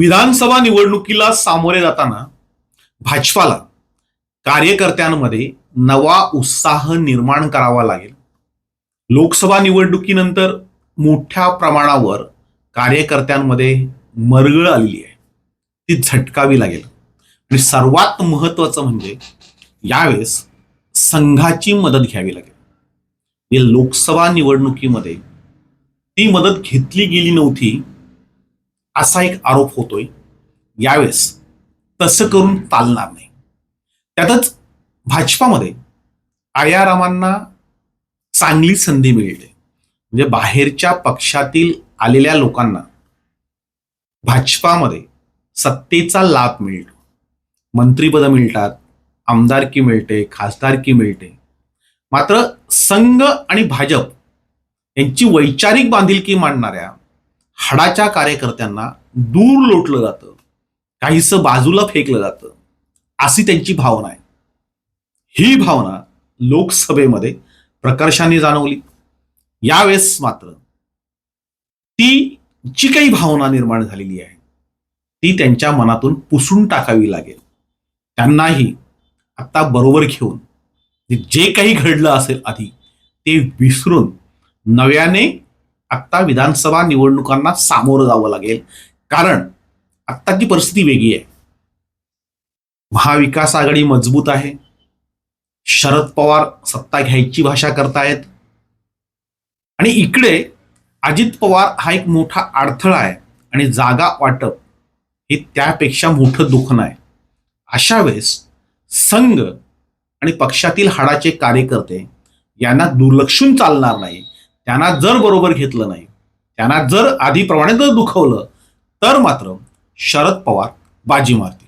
विधानसभा निवडणुकीला सामोरे जाताना भाजपाला कार्यकर्त्यांमध्ये नवा उत्साह निर्माण करावा लागेल. लोकसभा निवडणुकीनंतर मोठ्या प्रमाणावर कार्यकर्त्यांमध्ये मरगळ आलेली आहे. ती झटकावी लागेल. आणि सर्वात महत्वाचं म्हणजे यावेळेस संघाची मदत घ्यावी लागेल. म्हणजे लोकसभा निवडणुकीमध्ये ती मदत घेतली गेली नव्हती असा एक आरोप होतोय. यावेळेस तसं करून चालणार नाही. त्यातच भाजपामध्ये आयारामांना चांगली संधी मिळते. म्हणजे बाहेरच्या पक्षातील आलेल्या लोकांना भाजपामध्ये सत्तेचा लाभ मिळतो. मंत्रीपद मिळतात आमदारकी मिळते खासदारकी मिळते. मात्र संघ आणि भाजप यांची वैचारिक बांधिलकी मांडणाऱ्या हाडाच्या कार्यकर्त्यांना दूर लोटलं जातं. काहीसं बाजूला फेकलं जातं. अशी त्यांची भावना आहे. ही भावना लोकसभेमध्ये प्रकर्षाने जाणवली. यावेळेस मात्र ती जी काही भावना निर्माण झालेली आहे ती त्यांच्या मनातून पुसून टाकावी लागेल. त्यांनाही आत्ता बरोबर घेऊन जे काही घडलं असेल आधी ते विसरून नव्याने आत्ता विधानसभा निवडणुकांना सामोरं जावं लागेल. कारण आत्ताची परिस्थिती वेगळी आहे. महाविकास आघाडी मजबूत आहे. शरद पवार सत्ता घ्यायची भाषा करतायत. आणि इकडे अजित पवार हा एक मोठा अडथळा आहे आणि जागा वाटप हे त्यापेक्षा मोठं दुखणं आहे. अशा वेळेस संघ आणि पक्षातील हाडाचे कार्यकर्ते यांना दुर्लक्षून चालणार नाही. त्यांना जर बरोबर घेतलं नाही त्यांना जर आधीप्रमाणे जर दुखवलं तर मात्र शरद पवार बाजी मारतील.